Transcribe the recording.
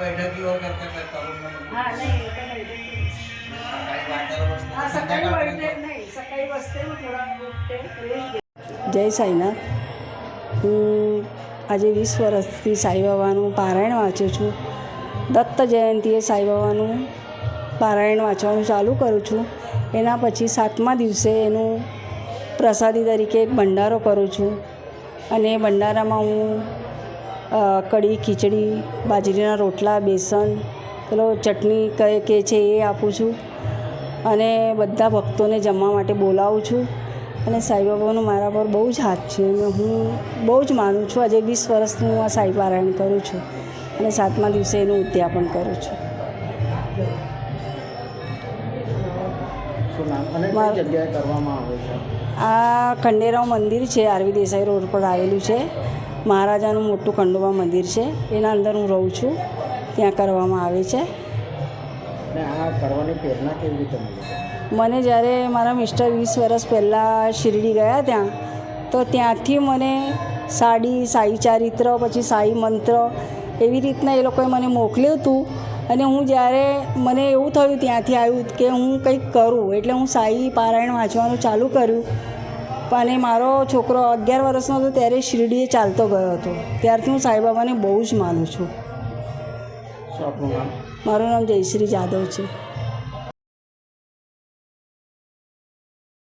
बैठकीवर करता का तरुण म्हणून? हा नाही एका बैठकीत. सकाळी वाटायला बसतं, हा सकाळी संध्याकाळपर्यंत बसते नाही सकाळी बसते मग थोडा उठते रेस्ट घेते જય સાઈનાથ હું આજે વીસ વર્ષથી સાઈબાબાનું પારાયણ વાંચું છું દત્ત જયંતિએ સાઈબાબાનું પારાયણ વાંચવાનું ચાલુ કરું છું એના પછી સાતમા દિવસે એનું પ્રસાદી તરીકે એક ભંડારો કરું છું અને એ ભંડારામાં હું અ, કઢી ખીચડી બાજરીના રોટલા બેસન પેલો ચટણી કહે કે છે એ આપું છું. અને બધા ભક્તોને જમવા માટે બોલાવું છું. અને સાંઈબાબાનો મારા પર બહુ જ હાથ છે. અને હું બહુ જ માનું છું. આજે વીસ વર્ષથી હું આ સાઈ પારાયણ કરું છું. અને સાતમા દિવસે એનું ઉદ્યાપન કરું છે? આ ખંડેરાવ મંદિર છે. આરવી દેસાઈ રોડ પર આવેલું છે. મહારાજાનું મોટું ખંડોબા મંદિર છે. એના અંદર હું રહું છું. ત્યાં કરવામાં આવે છે. મને જ્યારે મારા મિસ્ટર વીસ વર્ષ પહેલાં શિરડી ગયા ત્યાં તો ત્યાંથી મને સાડી સાઈ ચારિત્ર પછી સાઈ મંત્ર એવી રીતના એ લોકોએ મને મોકલ્યું હતું. અને હું જ્યારે મને એવું થયું ત્યાંથી આવ્યું કે હું કંઈક કરું એટલે હું સાઈ પારાયણ વાંચવાનું ચાલુ કર્યું. અને મારો છોકરો અગિયાર વર્ષનો હતો ત્યારે શિરડીએ ચાલતો ગયો હતો. ત્યારથી હું સાઈબાબાને બહુ જ માનું છું. મારું નામ જયશ્રી જાદવ છે.